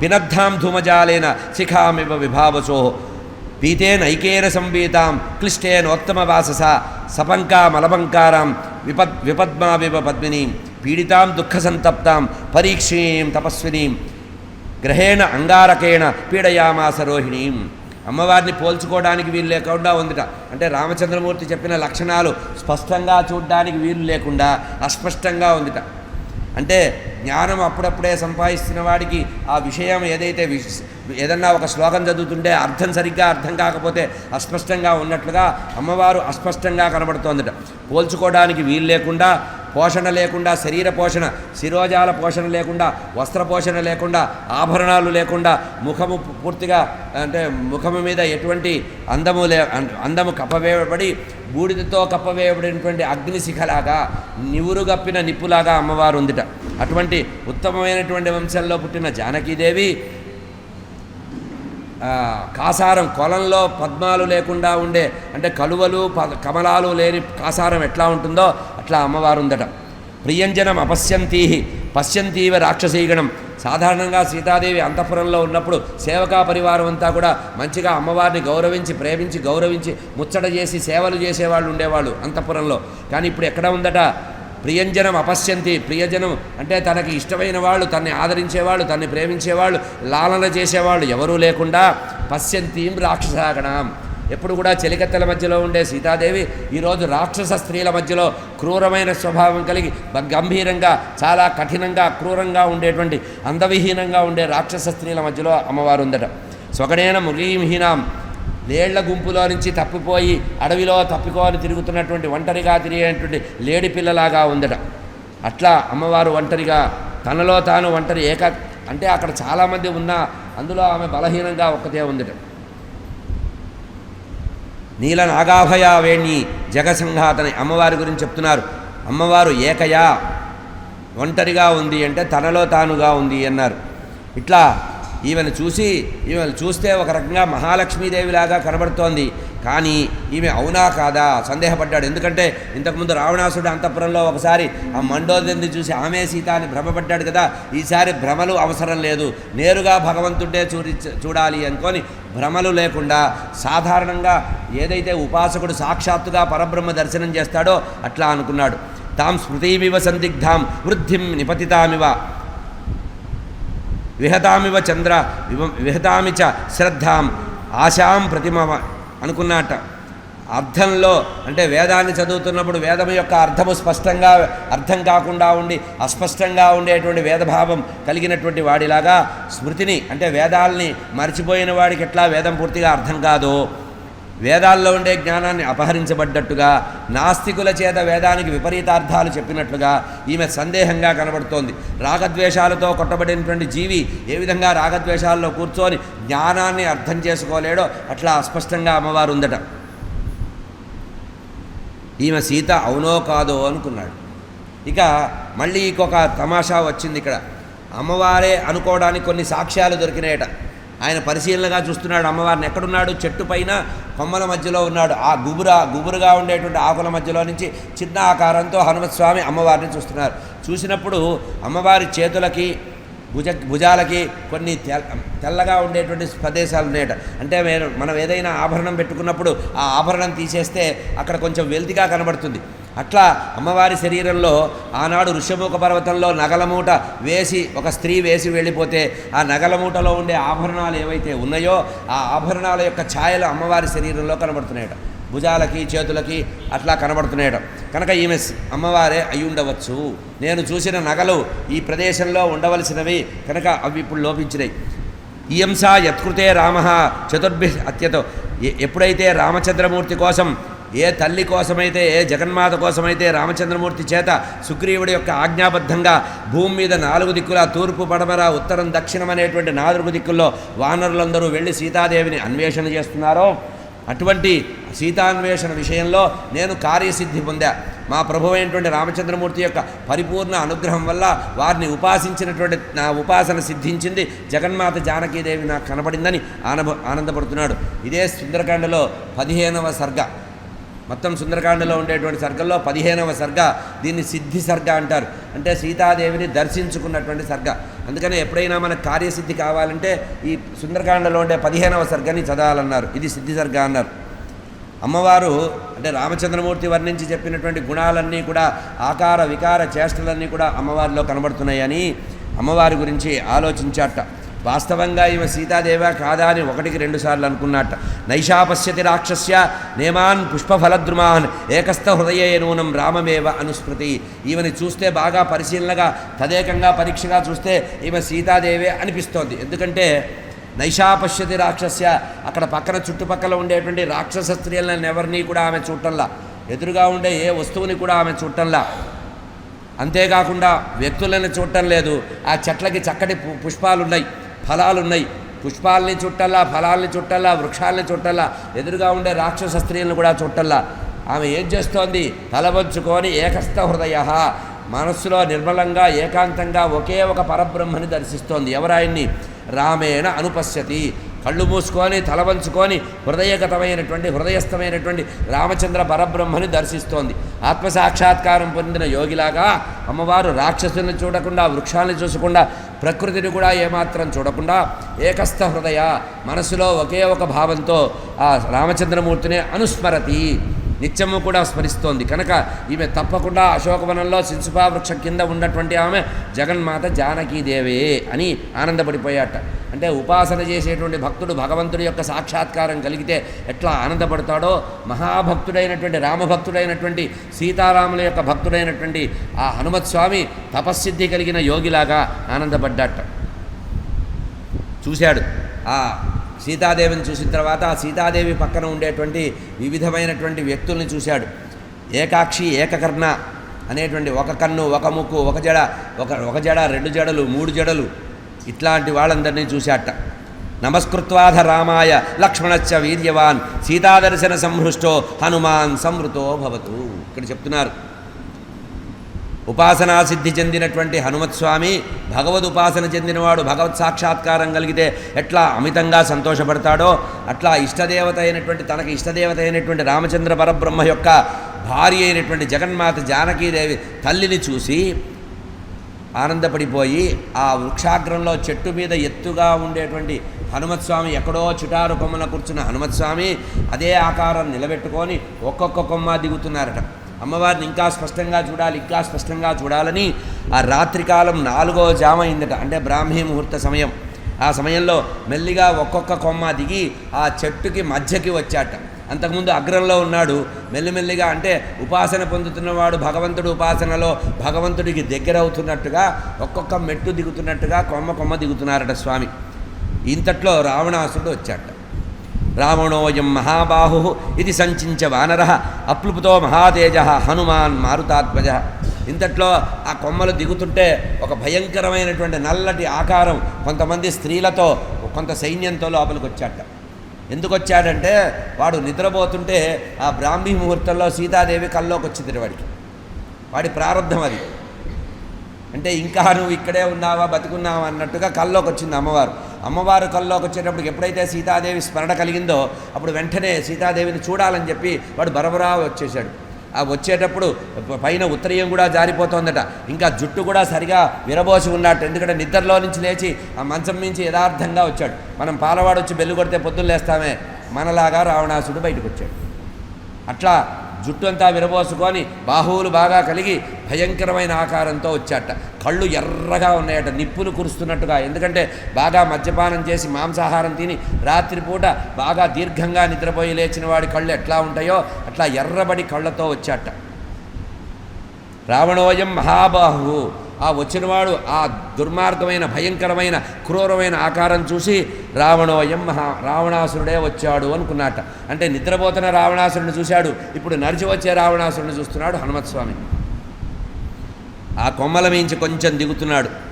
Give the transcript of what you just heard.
పినద్ధాం ధూమజాలేన శిఖామివ విభావసో పీతేనైకేన సంవీతాం క్లిష్టేనోత్తమవాసస సపంకా మలబంకారాం విపద్ విపద్మావివ పద్మినీం పీడితాం దుఃఖసంతప్తాం పరీక్షీం తపస్వినీం గ్రహేణ అంగారకేణ పీడయామాస రోహిణీం అమ్మవారిని పోల్చుకోవడానికి వీలు లేకుండా ఉందిట. అంటే రామచంద్రమూర్తి చెప్పిన లక్షణాలు స్పష్టంగా చూడడానికి వీలు లేకుండా అస్పష్టంగా ఉందిట. అంటే జ్ఞానం అప్పుడప్పుడే సంపాదిస్తున్న వాడికి ఆ విషయం ఏదైతే ఏదన్నా ఒక శ్లోకం చదువుతుంటే అర్థం సరిగ్గా అర్థం కాకపోతే అస్పష్టంగా ఉన్నట్లుగా అమ్మవారు అస్పష్టంగా కనబడుతోందట. పోల్చుకోవడానికి వీలు లేకుండా పోషణ లేకుండా శరీర పోషణ శిరోజాల పోషణ లేకుండా వస్త్ర పోషణ లేకుండా ఆభరణాలు లేకుండా ముఖము పూర్తిగా అంటే ముఖము మీద ఎటువంటి అందము లే అందము కప్పవేయబడి బూడిదతో కప్పవేయబడినటువంటి అగ్నిశిఖలాగా నివురుగప్పిన నిప్పులాగా అమ్మవారు ఉందిట అటువంటి ఉత్తమమైనటువంటి వంశంలో పుట్టిన జానకీదేవి కాసారం కొలంలో పద్మాలు లేకుండా ఉండే అంటే కలువలు ప- కమలాలు లేని కాసారం ఎట్లా ఉంటుందో అట్లా అమ్మవారు ఉందట ప్రియంజనం అపశ్యంతీ పశ్యంతీవ రాక్షసీగణం. సాధారణంగా సీతాదేవి అంతఃపురంలో ఉన్నప్పుడు సేవకా పరివారం అంతా కూడా మంచిగా అమ్మవారిని గౌరవించి ప్రేమించి గౌరవించి ముచ్చట చేసి సేవలు చేసేవాళ్ళు ఉండేవాళ్ళు అంతఃపురంలో. కానీ ఇప్పుడు ఎక్కడ ఉందట? ప్రియంజనం అపశ్యంతి. ప్రియజనం అంటే తనకి ఇష్టమైన వాళ్ళు తన్ని ఆదరించేవాళ్ళు తన్ని ప్రేమించేవాళ్ళు లాలన చేసేవాళ్ళు ఎవరూ లేకుండా పశ్యంతీం రాక్షసాగణం. ఎప్పుడు కూడా చెలికత్తెల మధ్యలో ఉండే సీతాదేవి ఈరోజు రాక్షస స్త్రీల మధ్యలో క్రూరమైన స్వభావం కలిగి గంభీరంగా చాలా కఠినంగా క్రూరంగా ఉండేటువంటి అందవిహీనంగా ఉండే రాక్షస స్త్రీల మధ్యలో అమ్మవారు ఉందట స్వగణేన మృగీంహీనాం లేళ్ళ గుంపులో నుంచి తప్పిపోయి అడవిలో తప్పికోని తిరుగుతున్నటువంటి ఒంటరిగా తిరిగేటువంటి లేడి పిల్లలాగా ఉందట. అట్లా అమ్మవారు ఒంటరిగా తనలో తాను ఒంటరి ఏక అంటే అక్కడ చాలామంది ఉన్నా అందులో ఆమె బలహీనంగా ఒక్కతే ఉందట. నీల నాగాభయ వేణి జగసింహాతని అమ్మవారి గురించి చెప్తున్నారు. అమ్మవారు ఏకయా? ఒంటరిగా ఉంది అంటే తనలో తానుగా ఉంది అన్నారు. ఇట్లా ఈమెను చూసి ఈమెను చూస్తే ఒక రకంగా మహాలక్ష్మీదేవిలాగా కనబడుతోంది. కానీ ఈమె అవునా కాదా? సందేహపడ్డాడు. ఎందుకంటే ఇంతకుముందు రావణాసుడు అంతఃపురంలో ఒకసారి ఆ మండోదరిని చూసి ఆమె సీత అని భ్రమపడ్డాడు కదా. ఈసారి భ్రమలు అవసరం లేదు. నేరుగా భగవంతుడే చూడి చూడాలి అనుకొని భ్రమలు లేకుండా సాధారణంగా ఏదైతే ఉపాసకుడు సాక్షాత్తుగా పరబ్రహ్మ దర్శనం చేస్తాడో అట్లా అనుకున్నాడు. తాం స్మృతిమివ సందిగ్ధాం వృద్ధిం నిపతితామివ. విహతామివ చంద్ర వివ- విహతామి చ శ్రద్ధాం ఆశాం ప్రతిమ అనుకున్నట్ట అర్థంలో అంటే వేదాన్ని చదువుతున్నప్పుడు వేదం యొక్క అర్థము స్పష్టంగా అర్థం కాకుండా ఉండి అస్పష్టంగా ఉండేటువంటి వేదభావం కలిగినటువంటి వాడిలాగా స్మృతిని అంటే వేదాల్ని మర్చిపోయిన వాడికి ఎట్లా వేదం పూర్తిగా అర్థం కాదో? వేదాల్లో ఉండే జ్ఞానాన్ని అపహరించబడ్డట్టుగా నాస్తికుల చేత వేదానికి విపరీతార్థాలు చెప్పినట్లుగా ఈమె సందేహంగా కనబడుతోంది. రాగద్వేషాలతో కొట్టబడినటువంటి జీవి ఏ విధంగా రాగద్వేషాల్లో కూర్చొని జ్ఞానాన్ని అర్థం చేసుకోలేడో అట్లా అస్పష్టంగా అమ్మవారు ఉందట. ఈమె సీత అవునో కాదో అనుకున్నాడు. ఇక మళ్ళీ ఇంకొక తమాషా వచ్చింది ఇక్కడ. అమ్మవారే అనుకోవడానికి కొన్ని సాక్ష్యాలు దొరికినాయట. ఆయన పరిశీలనగా చూస్తున్నాడు అమ్మవారిని. ఎక్కడున్నాడు? చెట్టు పైన కొమ్మల మధ్యలో ఉన్నాడు. ఆ గుబుర గుబురుగా ఉండేటువంటి ఆకుల మధ్యలో నుంచి చిన్న ఆకారంతో హనుమస్వామి అమ్మవారిని చూస్తున్నారు. చూసినప్పుడు అమ్మవారి చేతులకి భుజ భుజాలకి కొన్ని తెల్లగా ఉండేటువంటి ప్రదేశాలు ఉన్నాయట. అంటే మనం ఏదైనా ఆభరణం పెట్టుకున్నప్పుడు ఆ ఆభరణం తీసేస్తే అక్కడ కొంచెం వెల్తిగా కనబడుతుంది. అట్లా అమ్మవారి శరీరంలో ఆనాడు ఋషముఖ పర్వతంలో నగలమూట వేసి ఒక స్త్రీ వేసి వెళ్ళిపోతే ఆ నగలమూటలో ఉండే ఆభరణాలు ఏవైతే ఉన్నాయో ఆ ఆభరణాల యొక్క ఛాయలు అమ్మవారి శరీరంలో కనబడుతున్నాయట. భుజాలకి చేతులకి అట్లా కనబడుతున్నాయట. కనుక ఈమె అమ్మవారే అయి ఉండవచ్చు. నేను చూసిన నగలు ఈ ప్రదేశంలో ఉండవలసినవి కనుక అవి ఇప్పుడు లోపించినాయి. ఇయంసా యత్కృతే రామ చతుర్భి అత్యతో. ఎప్పుడైతే రామచంద్రమూర్తి కోసం ఏ తల్లి కోసమైతే ఏ జగన్మాత కోసమైతే రామచంద్రమూర్తి చేత సుగ్రీవుడి యొక్క ఆజ్ఞాబద్ధంగా భూమి మీద నాలుగు దిక్కుల తూర్పు పడమర ఉత్తరం దక్షిణం అనేటువంటి నాలుగు దిక్కుల్లో వానరులందరూ వెళ్ళి సీతాదేవిని అన్వేషణ చేస్తున్నారో. అటువంటి సీతాన్వేషణ విషయంలో నేను కార్యసిద్ధి పొందా. మా ప్రభు అయినటువంటి రామచంద్రమూర్తి యొక్క పరిపూర్ణ అనుగ్రహం వల్ల వారిని ఉపాసించినటువంటి నా ఉపాసన సిద్ధించింది జగన్మాత జానకీదేవి నాకు కనబడిందని ఆనబ ఆనందపడుతున్నాడు. ఇదే సుందరకాండలో పదిహేనవ సర్గ. మొత్తం సుందరకాండలో ఉండేటువంటి సర్గల్లో పదిహేనవ సర్గ దీన్ని సిద్ధి సర్గ అంటారు. అంటే సీతాదేవిని దర్శించుకున్నటువంటి సర్గ. అందుకనే ఎప్పుడైనా మనకు కార్యసిద్ధి కావాలంటే ఈ సుందరకాండలో ఉండే పదిహేనవ సర్గని చదవాలన్నారు. ఇది సిద్ధి సర్గ అన్నారు. అమ్మవారు అంటే రామచంద్రమూర్తి వర్ణించి చెప్పినటువంటి గుణాలన్నీ కూడా ఆకార వికార చేష్టలన్నీ కూడా అమ్మవారిలో కనబడుతున్నాయని అమ్మవారి గురించి ఆలోచించాట వాస్తవంగా ఈమె సీతాదేవ కాదా అని ఒకటికి రెండుసార్లు అనుకున్నట్ట నైషాపశ్యతి రాక్షస్య నేమాన్ పుష్పఫలద్రుమాన్ ఏకస్థ హృదయ నూనం రామమేవ అనుస్మృతి. ఈమెని చూస్తే బాగా పరిశీలనగా తదేకంగా పరీక్షగా చూస్తే ఈమె సీతాదేవే అనిపిస్తోంది. ఎందుకంటే నైషాపశ్యతి రాక్షస్య అక్కడ పక్కన చుట్టుపక్కల ఉండేటువంటి రాక్షస స్త్రీలను ఎవరిని కూడా ఆమె చూడటంలా ఎదురుగా ఉండే ఏ వస్తువుని కూడా ఆమె చూడటంలా. అంతేకాకుండా వ్యక్తులను చూడటం లేదు. ఆ చెట్లకి చక్కటి పు- ఫలాలున్నాయి. ఫలాలు ఉన్నాయి పుష్పాలని చుట్టల్లా ఫలాల్ని చుట్టల్లా వృక్షాలని చుట్టల్లా ఎదురుగా ఉండే రాక్షస స్త్రీలను కూడా చుట్టల్లా. ఆమె ఏం చేస్తోంది? తలవంచుకొని ఏకస్థ హృదయ. మనస్సులో నిర్మలంగా ఏకాంతంగా ఒకే ఒక పరబ్రహ్మని దర్శిస్తోంది. ఎవరాయన్ని? రామేణ అనుపశ్యతి. కళ్ళు మూసుకొని తల వంచుకొని హృదయగతమైనటువంటి హృదయస్థమైనటువంటి రామచంద్ర పరబ్రహ్మని దర్శిస్తోంది. ఆత్మసాక్షాత్కారం పొందిన యోగిలాగా అమ్మవారు రాక్షసుని చూడకుండా వృక్షాలను చూసకుండా ప్రకృతిని కూడా ఏమాత్రం చూడకుండా ఏకస్థ హృదయ మనసులో ఒకే ఒక భావంతో ఆ రామచంద్రమూర్తిని అనుస్మరతి. నిత్యము కూడా స్మరిస్తోంది. కనుక ఈమె తప్పకుండా అశోకవనంలో శిశుపా వృక్షం కింద ఉన్నటువంటి ఆమె జగన్మాత జానకీదేవే అని ఆనందపడిపోయాట. అంటే ఉపాసన చేసేటువంటి భక్తుడు భగవంతుడి యొక్క సాక్షాత్కారం కలిగితే ఎట్లా ఆనందపడతాడో? మహాభక్తుడైనటువంటి రామభక్తుడైనటువంటి సీతారాముల యొక్క భక్తుడైనటువంటి ఆ హనుమత్ స్వామి తపస్సిద్ధి కలిగిన యోగిలాగా ఆనందపడ్డాట. చూశాడు. ఆ సీతాదేవిని చూసిన తర్వాత ఆ సీతాదేవి పక్కన ఉండేటువంటి వివిధమైనటువంటి వ్యక్తుల్ని చూశాడు. ఏకాక్షి ఏకకర్ణ అనేటువంటి ఒక కన్ను ఒక ముక్కు ఒక జడ ఒక ఒక జడ రెండు జడలు మూడు జడలు ఇట్లాంటి వాళ్ళందరినీ చూశాట. నమస్కృత్వాధ రామాయ లక్ష్మణశ్చ వీర్యవాన్ సీతాదర్శన సంహృష్టో హనుమాన్ సంవృతో భవతు. ఇక్కడ చెప్తున్నారు. ఉపాసనా సిద్ధి చెందినటువంటి హనుమత్ స్వామి భగవద్ ఉపాసన చెందినవాడు భగవత్ సాక్షాత్కారం కలిగితే ఎట్లా అమితంగా సంతోషపడతాడో అట్లా ఇష్టదేవత అయినటువంటి తనకు ఇష్టదేవత అయినటువంటి రామచంద్ర పరబ్రహ్మ యొక్క భార్య అయినటువంటి జగన్మాత జానకీదేవి తల్లిని చూసి ఆనందపడిపోయి ఆ వృక్షాగ్రంలో చెట్టు మీద ఎత్తుగా ఉండేటువంటి హనుమత్స్వామి ఎక్కడో చుటారు కొమ్మన కూర్చున్న హనుమత్స్వామి అదే ఆకారం నిలబెట్టుకొని ఒక్కొక్క కొమ్మ దిగుతున్నారట. అమ్మవారిని ఇంకా స్పష్టంగా చూడాలి ఇంకా స్పష్టంగా చూడాలని ఆ రాత్రికాలం నాలుగో జామ అయిందట అంటే బ్రాహ్మీ ముహూర్త సమయం. ఆ సమయంలో మెల్లిగా ఒక్కొక్క కొమ్మ దిగి ఆ చెట్టుకి మధ్యకి వచ్చాట. అంతకుముందు అగ్రంలో ఉన్నాడు. మెల్లిమెల్లిగా అంటే ఉపాసన పొందుతున్నవాడు భగవంతుడు ఉపాసనలో భగవంతుడికి దగ్గర అవుతున్నట్టుగా ఒక్కొక్క మెట్టు దిగుతున్నట్టుగా కొమ్మ కొమ్మ దిగుతున్నారట స్వామి. ఇంతట్లో రావణాసుడు వచ్చాట. రావణోయం మహాబాహు ఇది సంచించ వానర అప్లుపుతో మహాతేజ హనుమాన్ మారుతాత్మజ ఇంతట్లో ఆ కొమ్మలు దిగుతుంటే ఒక భయంకరమైనటువంటి నల్లటి ఆకారం కొంతమంది స్త్రీలతో కొంత సైన్యంతో లోపలికి వచ్చాట ఎందుకు వచ్చాడంటే వాడు నిద్రపోతుంటే ఆ బ్రాహ్మీ ముహూర్తంలో సీతాదేవి కల్లోకి వచ్చింది వాడికి. వాడి ప్రారంధం అది. అంటే ఇంకా నువ్వు ఇక్కడే ఉన్నావా బతుకున్నావా అన్నట్టుగా కల్లోకి వచ్చింది అమ్మవారు. అమ్మవారు కల్లోకి వచ్చేటప్పుడు ఎప్పుడైతే సీతాదేవి స్మరణ కలిగిందో అప్పుడు వెంటనే సీతాదేవిని చూడాలని చెప్పి వాడు బరబరా వచ్చేసాడు ఆ వచ్చేటప్పుడు పైన ఉత్తరీయం కూడా జారిపోతోందట. ఇంకా జుట్టు కూడా సరిగా విరబోసి ఉన్నట్టు ఎందుకంటే నిద్రలో నుంచి లేచి ఆ మంచం నుంచి యథార్థంగా వచ్చాడు. మనం పాలవాడు వచ్చి బెల్లు కొడితే పొద్దున్న లేస్తామే. మనలాగా రావణాసుడు బయటకు వచ్చాడు అట్లా జుట్టు అంతా విరబోసుకొని బాహువులు బాగా కలిగి భయంకరమైన ఆకారంతో వచ్చాట కళ్ళు ఎర్రగా ఉన్నాయట నిప్పులు కురుస్తున్నట్టుగా. ఎందుకంటే బాగా మద్యపానం చేసి మాంసాహారం తిని రాత్రిపూట బాగా దీర్ఘంగా నిద్రపోయి లేచిన వాడి కళ్ళు ఎట్లా ఉంటాయో అట్లా ఎర్రబడి కళ్ళతో వచ్చాట రావణోయం మహాబాహు ఆ వచ్చినవాడు ఆ దుర్మార్గమైన భయంకరమైన క్రూరమైన ఆకారం చూసి రావణోయం మహా రావణాసురుడే వచ్చాడు అనుకున్నట. అంటే నిద్రపోతున్న రావణాసురుని చూశాడు. ఇప్పుడు నడిచి వచ్చే రావణాసురుని చూస్తున్నాడు హనుమత్స్వామి. ఆ కొమ్మల మించి కొంచెం దిగుతున్నాడు.